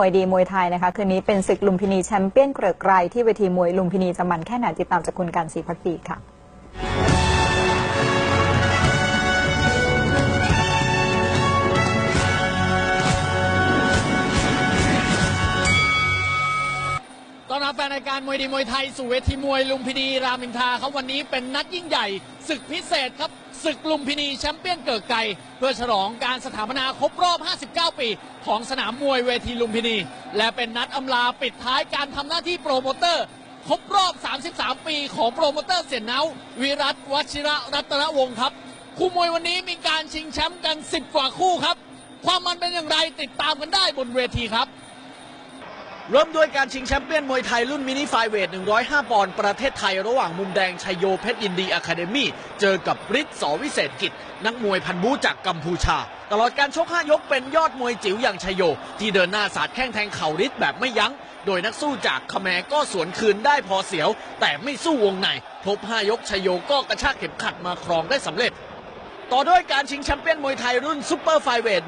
มวยดีมวยไทยนะคะคืนนี้เป็นศึกลุมพินีแชมเปี้ยนเกลือกไกรที่เวทีมวยลุมพินีจะมันแค่ไหนติดตามจากคุณการศรีพักดีค่ะ ต้อนรับแฟนรายการมวยดีมวยไทยสู่เวทีมวยลุมพินีรามอินทราครับวันนี้เป็นนัดยิ่งใหญ่ศึกพิเศษครับศึกลุมพินีแชมเปี้ยนเกิดไกลเพื่อฉลองการสถาปนาครบรอบ 59 ปี ของสนามมวยเวทีลุมพินี และเป็นนัดอำลาปิดท้ายการทำหน้าที่โปรโมเตอร์ ครบรอบ 33 ปีของโปรโมเตอร์เสียนเนาวิรัตวชิระรัตนวงศ์ครับ คู่มวยวันนี้มีการชิงแชมป์กัน 10 กว่าคู่ครับ ความมันเป็นอย่างไรติดตามกันได้บนเวทีครับ เริ่มด้วยการชิงแชมเปี้ยนมวยไทยรุ่นมินิไฟเวท 105 ปอนด์ ประเทศไทยระหว่างมุมแดงชัยโยเพชรยินดีอะคาเดมี่ เจอกับฤทธิ์สอวิเศษกิจ นักมวยพันบูจากกัมพูชา ตลอดการชก 5 ยกเป็นยอดมวยจิ๋วอย่างชัยโย ที่เดินหน้าสาดแข้งแทงเข่าฤทธิ์แบบไม่ยัง้ง โดยนักสู้จากคแมก็สวนคืนได้พอเสียว แต่ไม่สู้วงในครบ5ยกชัยโยก็กระชากเข็มขัดมาครองได้สำเร็จ ต่อด้วยการชิงแชมเปี้ยนมวยไทยรุ่นซุปเปอร์ไฟเวท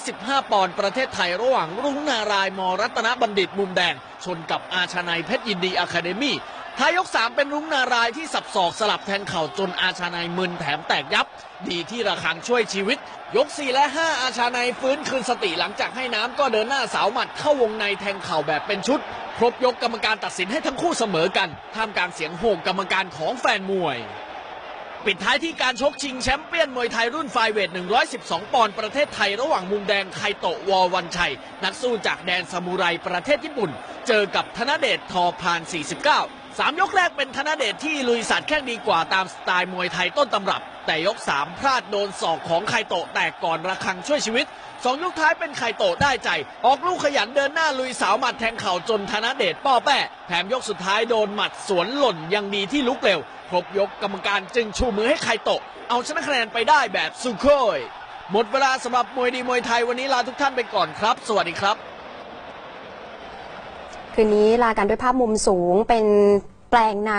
115 ปอนด์ประเทศไทยระหว่างรุ่งนารายมรัตนบัณฑิตมุมแดง ชนกับอาชานัยเพชรยินดีอะคาเดมี่ท้ายยก 3 เป็นรุ่งนารายที่สับศอกสลับแทงเข่าจนอาชานัยมึนแถมแตกยับ ดีที่ระคังช่วยชีวิต ยก 4 และ 5 อาชานัยฟื้นคืนสติหลังจากให้น้ำก็เดินหน้าสาวหมัดเข้าวงในแทงเข่าแบบเป็นชุด ครบยกกรรมการตัดสินให้ทั้งคู่เสมอกันท่ามกลางเสียงโห่กรรมการของแฟนมวย ปิดท้ายที่การชกชิงแชมป์เปี้ยนมวยไทยรุ่นไฟเวท 112 ปอนด์ประเทศไทยระหว่างมุมแดงไคโตะวอวันชัย นักสู้จากแดนซามูไรประเทศญี่ปุ่น เจอกับธนเดชทอพาน 49 สามยกแรกเป็นธนเดชที่ลุยสัตว์แข้งดีกว่าตามสไตล์มวยไทยต้นตำรับ แต่ยก3พลาดโดนศอกของไคโตะแตกก่อนระคังช่วยชีวิตสองยกท้ายเป็นไคโตะได้ใจ ออกลูกขยันเดินหน้าลุยสาวหมัดแทงเข่าจนธนเดชป้อแป้แถมยกสุดท้ายโดนหมัดสวนหล่นยังดีที่ลุกเร็ว ครบยกกรรมการจึงชูมือให้ไคโตะ เอาชนะคะแนนไปได้แบบสุโคยหมดเวลาสำหรับมวยดีมวยไทยวันนี้ลาทุกท่านไปก่อนครับ สวัสดีครับ คืนนี้ลากันด้วยภาพมุมสูงเป็นแปลงนา